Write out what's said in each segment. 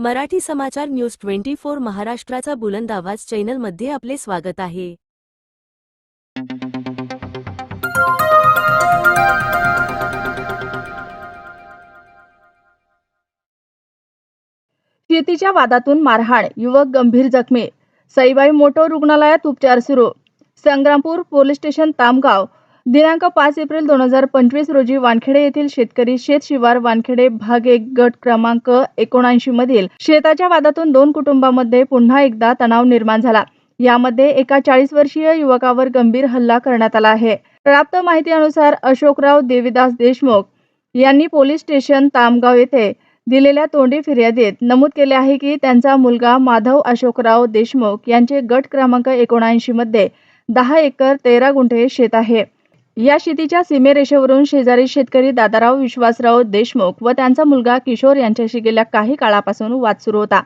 मराठी समाचार news twenty four महाराष्ट्राचा बुलंद आवाज चॅनलमध्ये आपले स्वागत आहे. शेतीच्या वादातून मारहाण युवक गंभीर जखमी सईबाई मोटो रुग्णालयात उपचार सुरू संग्रामपूर पोलीस स्टेशन तामगाव दिनांक पाच एप्रिल दोन हजार पंचवीस रोजी वानखेडे येथील शेतकरी शेत शिवार वानखेडे भाग एक गट क्रमांक एकोणऐंशी मधील शेताच्या वादातून दोन कुटुंबामध्ये पुन्हा एकदा तणाव निर्माण झाला. यामध्ये एका चाळीस वर्षीय युवकावर गंभीर हल्ला करण्यात आला आहे. प्राप्त माहितीनुसार अशोकराव देवीदास देशमुख यांनी पोलीस स्टेशन तामगाव येथे दिलेल्या तोंडी फिर्यादीत नमूद केले आहे की त्यांचा मुलगा माधव अशोकराव देशमुख यांचे गट क्रमांक एकोणऐंशी मध्ये दहा एकर तेरा गुंठे शेत आहे. या शेतीच्या सीमेरेषेवरून शेजारी शेतकरी दादाराव विश्वासराव देशमुख व त्यांचा मुलगा किशोर यांच्याशी गेल्या काही काळापासून वाद सुरू होता.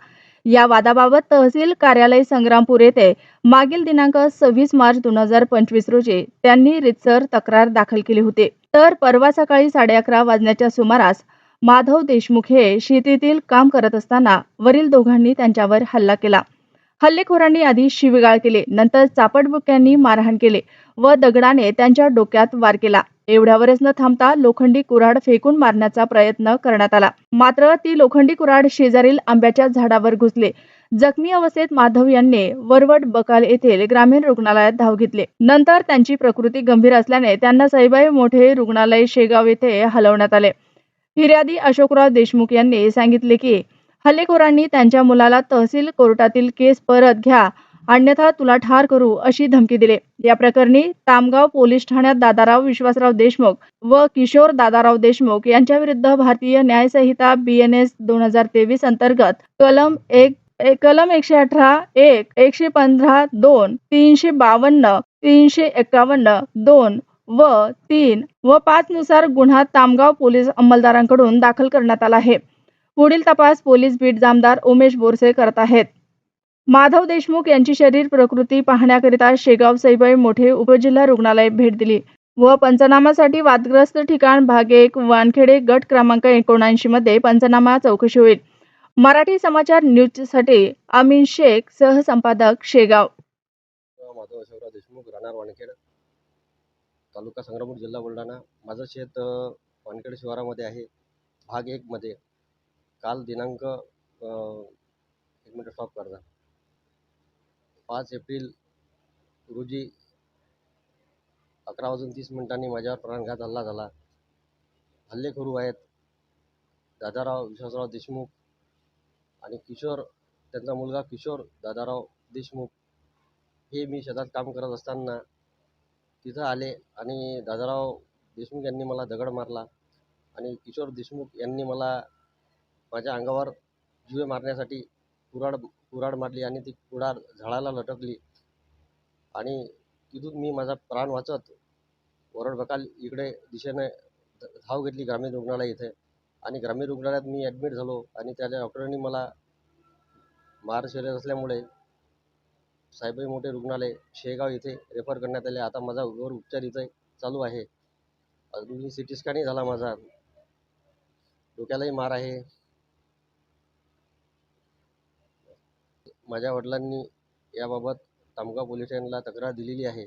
या वादाबाबत तहसील कार्यालय संग्रामपूर येथे मागील दिनांक सव्वीस मार्च दोन हजार पंचवीस रोजी त्यांनी रितसर तक्रार दाखल केली होती. तर परवा सकाळी साडे अकरा वाजण्याच्या सुमारास माधव देशमुख हे शेतीतील काम करत असताना वरील दोघांनी त्यांच्यावर हल्ला केला. हल्लेखोरांनी आधी शिवीगाळ केले नंतर चापटबुक्यांनी मारहाण केले व दगडाने त्यांच्या डोक्यात वार केला. एवढ्यावरच न थांबता लोखंडी कुऱ्हाड फेकून मारण्याचा प्रयत्न करण्यात आला. मात्र ती लोखंडी कुऱ्हाड शेजारील आंब्याच्या झाडावर घुसले. जखमी अवस्थेत माधव यांनी वरवट बकाल येथील ग्रामीण रुग्णालयात धाव घेतली. नंतर त्यांची प्रकृती गंभीर असल्याने त्यांना साईबाई मोठे रुग्णालय शेगाव येथे हलवण्यात आले. फिर्यादी अशोकराव देशमुख यांनी सांगितले की हल्लेखोरांनी त्यांच्या मुलाला तहसील कोर्टातील केस परत घ्या अन्यथा तुला ठार करू अशी धमकी दिली. या प्रकरणी तामगाव पोलीस ठाण्यात दादाराव विश्वासराव देशमुख व किशोर दादाराव देशमुख यांच्या विरुद्ध भारतीय न्यायसंहिता बीएनएस दोन हजार तेवीस अंतर्गत कलम एक एक- कलम एकशे अठरा एक एकशे पंधरा दोन तीनशे बावन्न तीनशे एकावन्न दोन व तीन व पाच नुसार गुन्हा तामगाव पोलीस अंमलदारांकडून दाखल करण्यात आला आहे. पुढील तपास पोलीस बीट जामदार उमेश बोरसे करत आहेत. माधव देशमुख यांची शरीर प्रकृती पाहण्याकरिता शेगाव सईबाई मोठे उपजिल्हा रुग्णालय भेट दिली व पंचनामासाठी वादग्रस्त ठिकाण भाग एक वानखेडे गट क्रमांक एकोणऐंशी मध्ये पंचनामा चौकशी होईल. मराठी समाचार न्यूजसाठी अमीन शेख सहसंपादक शेगाव. माधव अशोकराव देशमुख राहणार वानखेड तालुका संग्रामपूर जिल्हा बुलढाणा. माझं शेत वानखेड शिवारामध्ये आहे. भाग एकमध्ये काल दिनांक एक मिनटं स्टॉप करता. पाच एप्रिल रोजी अकरा वाजून तीस मिनिटांनी माझ्यावर प्राणघात हल्ला झाला. हल्लेखोरू आहेत दादाराव विश्वासराव देशमुख आणि किशोर त्यांचा मुलगा किशोर दादाराव देशमुख. हे मी शेतात काम करत असताना तिथं आले आणि दादाराव देशमुख यांनी मला दगड मारला आणि किशोर देशमुख यांनी मला माझ्या अंगावर जुवे मारण्यासाठी कुऱ्हाड कुऱ्हाड मारली आणि ती कुऱ्हाड झाडाला लटकली. आणि तिथून मी माझा प्राण वाचत वरड भकाल इकडे दिशेने धाव घेतली ग्रामीण रुग्णालय इथे. आणि ग्रामीण रुग्णालयात मी ॲडमिट झालो आणि त्याच्या डॉक्टरांनी मला मार शरीर असल्यामुळे साहेबाई मोठे रुग्णालय शेगाव इथे रेफर करण्यात आले. आता माझा वर उपचार इथे चालू आहे. अजूनही सी टी स्कॅनही झाला माझा. डोक्यालाही मार आहे. माझ्या वडिलांनी याबाबत तामगाव पोलीस स्टेशनला तक्रार दिलेली आहे.